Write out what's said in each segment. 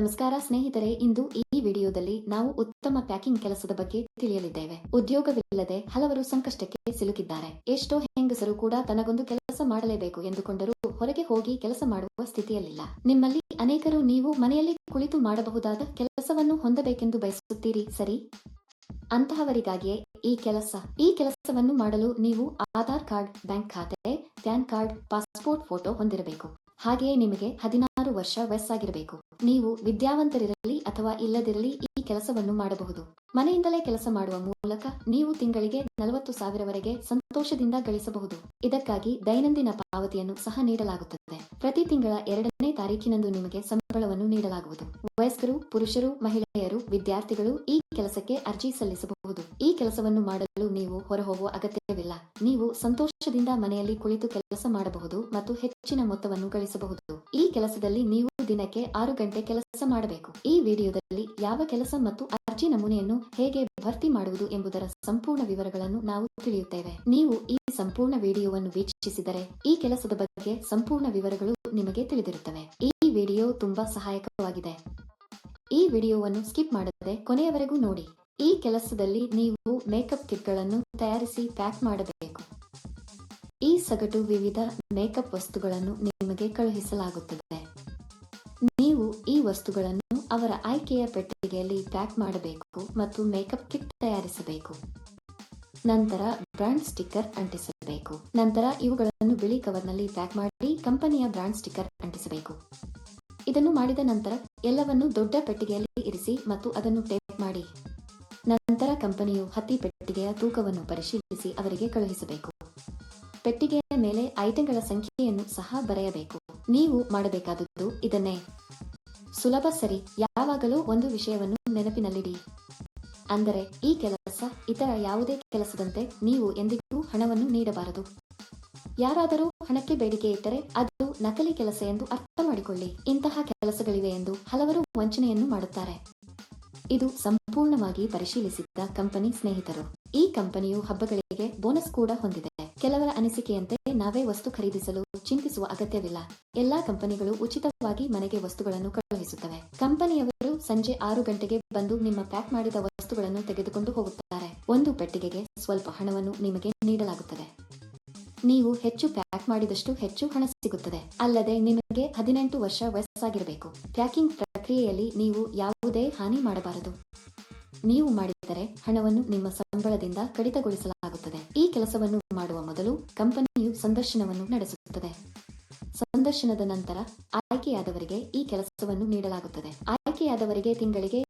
ನಮಸ್ಕಾರ ಸ್ನೇಹಿತರೆ, ಇಂದು ಈ ವಿಡಿಯೋದಲ್ಲಿ ನಾವು ಉತ್ತಮ ಪ್ಯಾಕಿಂಗ್ ಕೆಲಸದ ಬಗ್ಗೆ ತಿಳಿಯಲಿದ್ದೇವೆ. ಉದ್ಯೋಗವಿಲ್ಲದೆ ಹಲವರು ಸಂಕಷ್ಟಕ್ಕೆ ಸಿಲುಕಿದ್ದಾರೆ. ಎಷ್ಟೋ ಹೆಂಗಸರು ಕೂಡ ತನಗೊಂದು ಕೆಲಸ ಮಾಡಲೇಬೇಕು ಎಂದುಕೊಂಡರೂ ಹೊರಗೆ ಹೋಗಿ ಕೆಲಸ ಮಾಡುವ ಸ್ಥಿತಿಯಲ್ಲಿಲ್ಲ. ನಿಮ್ಮಲ್ಲಿ ಅನೇಕರು ನೀವು ಮನೆಯಲ್ಲಿ ಕುಳಿತು ಮಾಡಬಹುದಾದ ಕೆಲಸವನ್ನು ಹೊಂದಬೇಕೆಂದು ಬಯಸುತ್ತೀರಿ, ಸರಿ? ಅಂತಹವರಿಗಾಗಿಯೇ ಈ ಕೆಲಸ, ಈ ಕೆಲಸವನ್ನು ಮಾಡಲು ನೀವು ಆಧಾರ್ ಕಾರ್ಡ್, ಬ್ಯಾಂಕ್ ಖಾತೆ, ಪ್ಯಾನ್ ಕಾರ್ಡ್, ಪಾಸ್ಪೋರ್ಟ್ ಫೋಟೋ ಹೊಂದಿರಬೇಕು. ಹಾಗೆಯೇ ನಿಮಗೆ ಹದಿನಾರು ವರ್ಷ ವಯಸ್ಸಾಗಿರಬೇಕು. ನೀವು ವಿದ್ಯಾವಂತರಿರಲಿ ಅಥವಾ ಇಲ್ಲದಿರಲಿ ಈ ಕೆಲಸವನ್ನು ಮಾಡಬಹುದು. ಮನೆಯಿಂದಲೇ ಕೆಲಸ ಮಾಡುವ ಮೂಲಕ ನೀವು ತಿಂಗಳಿಗೆ ನಲವತ್ತು ಸಾವಿರವರೆಗೆ ಸಂತೋಷದಿಂದ ಗಳಿಸಬಹುದು. ಇದಕ್ಕಾಗಿ ದೈನಂದಿನ ಪಾವತಿಯನ್ನು ಸಹ ನೀಡಲಾಗುತ್ತದೆ. ಪ್ರತಿ ತಿಂಗಳ ಎರಡನೇ ತಾರೀಕಿನಂದು ನಿಮಗೆ ಸಂಬಳವನ್ನು ನೀಡಲಾಗುವುದು. ವಯಸ್ಕರು, ಪುರುಷರು, ಮಹಿಳೆಯರು, ವಿದ್ಯಾರ್ಥಿಗಳು ಈ ಕೆಲಸಕ್ಕೆ ಅರ್ಜಿ ಸಲ್ಲಿಸಬಹುದು. ಈ ಕೆಲಸವನ್ನು ಮಾಡಲು ನೀವು ಹೊರಹೋಗುವ ಅಗತ್ಯವಿಲ್ಲ. ನೀವು ಸಂತೋಷದಿಂದ ಮನೆಯಲ್ಲಿ ಕುಳಿತು ಕೆಲಸ ಮಾಡಬಹುದು ಮತ್ತು ಹೆಚ್ಚಿನ ಮೊತ್ತವನ್ನು ಗಳಿಸಬಹುದು. ಈ ಕೆಲಸದಲ್ಲಿ ನೀವು ದಿನಕ್ಕೆ ಆರು ಗಂಟೆ ಕೆಲಸ ಮಾಡಬೇಕು. ಈ ವಿಡಿಯೋದಲ್ಲಿ ಯಾವ ಕೆಲಸ ಮತ್ತು ಅರ್ಜಿ ನಮೂನೆಯನ್ನು ಹೇಗೆ ಭರ್ತಿ ಮಾಡುವುದು ಎಂಬುದರ ಸಂಪೂರ್ಣ ವಿವರಗಳನ್ನು ನಾವು ತಿಳಿಯುತ್ತೇವೆ. ನೀವು ಈ ಸಂಪೂರ್ಣ ವಿಡಿಯೋವನ್ನು ವೀಕ್ಷಿಸಿದರೆ ಈ ಕೆಲಸದ ಬಗ್ಗೆ ಸಂಪೂರ್ಣ ವಿವರಗಳು ನಿಮಗೆ ತಿಳಿದಿರುತ್ತವೆ. ಈ ವಿಡಿಯೋ ತುಂಬಾ ಸಹಾಯಕವಾಗಿದೆ. ಈ ವಿಡಿಯೋವನ್ನು ಸ್ಕಿಪ್ ಮಾಡದೆ ಕೊನೆಯವರೆಗೂ ನೋಡಿ. ಈ ಕೆಲಸದಲ್ಲಿ ನೀವು ಮೇಕಪ್ ಕಿಟ್ಗಳನ್ನು ತಯಾರಿಸಿ ಪ್ಯಾಕ್ ಮಾಡಬೇಕು. ಈ ಸಗಟು ವಿವಿಧ ಮೇಕಪ್ ವಸ್ತುಗಳನ್ನು ನಿಮಗೆ ಕಳುಹಿಸಲಾಗುತ್ತದೆ. ನೀವು ಈ ವಸ್ತುಗಳನ್ನು ಅವರ ಆಯ್ಕೆಯ ಪೆಟ್ಟಿಗೆಯಲ್ಲಿ ಪ್ಯಾಕ್ ಮಾಡಬೇಕು ಮತ್ತು ಮೇಕಪ್ ಕಿಟ್ ತಯಾರಿಸಬೇಕು. ನಂತರ ಬ್ರಾಂಡ್ ಸ್ಟಿಕ್ಕರ್ ಅಂಟಿಸಬೇಕು. ನಂತರ ಇವುಗಳನ್ನು ಬಿಳಿ ಕವರ್ನಲ್ಲಿ ಪ್ಯಾಕ್ ಮಾಡಿ ಕಂಪನಿಯ ಬ್ರಾಂಡ್ ಸ್ಟಿಕ್ಕರ್ ಅಂಟಿಸಬೇಕು. ಇದನ್ನು ಮಾಡಿದ ನಂತರ ಎಲ್ಲವನ್ನು ದೊಡ್ಡ ಪೆಟ್ಟಿಗೆಯಲ್ಲಿ ಇರಿಸಿ ಮತ್ತು ಅದನ್ನು ಟೇಪ್ ಮಾಡಿ. ನಂತರ ಕಂಪನಿಯು ಹತ್ತಿ ಪೆಟ್ಟಿಗೆಯ ತೂಕವನ್ನು ಪರಿಶೀಲಿಸಿ ಅವರಿಗೆ ಕಳುಹಿಸಬೇಕು. ಪೆಟ್ಟಿಗೆಯ ಮೇಲೆ ಐಟಂಗಳ ಸಂಖ್ಯೆಯನ್ನು ಸಹ ಬರೆಯಬೇಕು. ನೀವು ಮಾಡಬೇಕಾದದ್ದು ಇದನ್ನೇ. ಸುಲಭ ಸರಿ, ಯಾವಾಗಲೂ ಒಂದು ವಿಷಯವನ್ನು ನೆನಪಿನಲ್ಲಿಡಿ. ಅಂದರೆ, ಈ ಕೆಲಸ ಇತರ ಯಾವುದೇ ಕೆಲಸದಂತೆ ನೀವು ಎಂದಿಗೂ ಹಣವನ್ನು ನೀಡಬಾರದು. ಯಾರಾದರೂ ಹಣಕ್ಕೆ ಬೇಡಿಕೆ ಇಟ್ಟರೆ ಅದು ನಕಲಿ ಕೆಲಸ ಎಂದು ಅರ್ಥ ಮಾಡಿಕೊಳ್ಳಿ ಇಂತಹ ಕೆಲಸಗಳಿವೆ ಎಂದು ಹಲವರು ವಂಚನೆಯನ್ನು ಮಾಡುತ್ತಾರೆ. ಇದು ಸಂಪೂರ್ಣವಾಗಿ ಪರಿಶೀಲಿಸಿದ್ದ ಕಂಪನಿ ಸ್ನೇಹಿತರು. ಈ ಕಂಪನಿಯು ಹಬ್ಬಗಳಿಗೆ ಬೋನಸ್ ಕೂಡ ಹೊಂದಿದೆ. ಕೆಲವರ ಅನಿಸಿಕೆಯಂತೆ, ನಾವೇ ವಸ್ತು ಖರೀದಿಸಲು ಚಿಂತಿಸುವ ಅಗತ್ಯವಿಲ್ಲ. ಎಲ್ಲಾ ಕಂಪನಿಗಳು ಉಚಿತವಾಗಿ ಮನೆಗೆ ವಸ್ತುಗಳನ್ನು ಕಳುಹಿಸುತ್ತವೆ. ಕಂಪನಿಯವರು ಸಂಜೆ ಆರು ಗಂಟೆಗೆ ಬಂದು ನಿಮ್ಮ ಪ್ಯಾಕ್ ಮಾಡಿದ ವಸ್ತುಗಳನ್ನು ತೆಗೆದುಕೊಂಡು ಹೋಗುತ್ತಾರೆ. ಒಂದು ಪೆಟ್ಟಿಗೆಗೆ ಸ್ವಲ್ಪ ಹಣವನ್ನು ನಿಮಗೆ ನೀಡಲಾಗುತ್ತದೆ. ನೀವು ಹೆಚ್ಚು ಪ್ಯಾಕ್ ಮಾಡಿದಷ್ಟು ಹೆಚ್ಚು ಹಣ ಸಿಗುತ್ತದೆ. ಅಲ್ಲದೆ ನಿಮಗೆ ಹದಿನೆಂಟು ವರ್ಷ ವಯಸ್ಸಾಗಿರಬೇಕು. ಪ್ಯಾಕಿಂಗ್ ಪ್ರಕ್ರಿಯೆಯಲ್ಲಿ ನೀವು ಯಾವುದೇ ಹಾನಿ ಮಾಡಬಾರದು. ನೀವು ಮಾಡಿದರೆ ಹಣವನ್ನು ನಿಮ್ಮ ಸಂಬಳದಿಂದ ಕಡಿತಗೊಳಿಸಲಾಗುತ್ತದೆ. ಈ ಕೆಲಸವನ್ನು ಮಾಡುವ ಮೊದಲು ಕಂಪನಿಯು ಸಂದರ್ಶನವನ್ನು ನಡೆಸುತ್ತದೆ. ಸಂದರ್ಶನದ ನಂತರ ಆಯ್ಕೆಯಾದವರಿಗೆ ಈ ಕೆಲಸವನ್ನು ನೀಡಲಾಗುತ್ತದೆ. ಆಯ್ಕೆಯಾದವರಿಗೆ ತಿಂಗಳಿಗೆ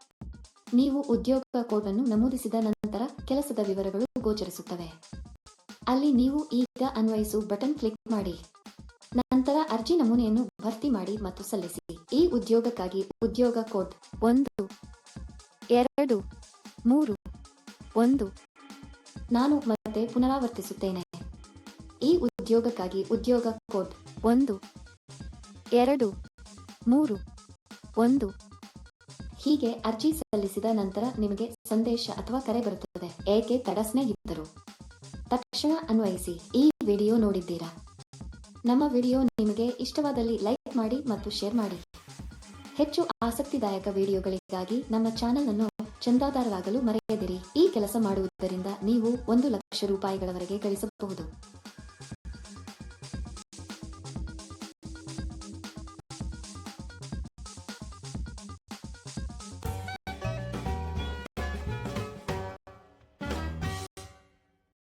ನೀವು ಉದ್ಯೋಗ ಕೋಡ್ ಅನ್ನು ನಮೂದಿಸಿದ ನಂತರ ಕೆಲಸದ ವಿವರಗಳು ಗೋಚರಿಸುತ್ತವೆ. ಅಲ್ಲಿ ನೀವು ಈಗ ಅನ್ವಯಿಸು ಬಟನ್ ಕ್ಲಿಕ್ ಮಾಡಿ. ನಂತರ ಅರ್ಜಿ ನಮೂನೆಯನ್ನು ಭರ್ತಿ ಮಾಡಿ ಮತ್ತು ಸಲ್ಲಿಸಿ. ಈ ಉದ್ಯೋಗಕ್ಕಾಗಿ ಉದ್ಯೋಗ ಕೋಡ್ ಒಂದು, ಎರಡು, ಮೂರು, ಒಂದು ನಾನು ಮತ್ತೆ ಪುನರಾವರ್ತಿಸುತ್ತೇನೆ. ಈ ಉದ್ಯೋಗಕ್ಕಾಗಿ ಉದ್ಯೋಗ ಕೋಡ್ ಒಂದು, ಎರಡು, ಮೂರು, ಒಂದು ಹೀಗೆ ಅರ್ಜಿ ಸಲ್ಲಿಸಿದ ನಂತರ ನಿಮಗೆ ಸಂದೇಶ ಅಥವಾ ಕರೆ ಬರುತ್ತದೆ. ಏಕೆ ತಡ ಇದ್ದರು ತಕ್ಷಣ ಅನ್ವಯಿಸಿ, ಈ ವಿಡಿಯೋ ನೋಡಿದ್ದೀರಾ? ನಮ್ಮ ವಿಡಿಯೋ ನಿಮಗೆ ಇಷ್ಟವಾದಲ್ಲಿ ಲೈಕ್ ಮಾಡಿ ಮತ್ತು ಶೇರ್ ಮಾಡಿ. ಹೆಚ್ಚು ಆಸಕ್ತಿದಾಯಕ ವಿಡಿಯೋಗಳಿಗಾಗಿ ನಮ್ಮ ಚಾನೆಲ್ ಅನ್ನು ಚಂದಾದಾರರಾಗಲು ಮರೆಯದಿರಿ. ಈ ಕೆಲಸ ಮಾಡುವುದರಿಂದ ನೀವು ಒಂದು ಲಕ್ಷ ರೂಪಾಯಿಗಳವರೆಗೆ ಗಳಿಸಬಹುದು.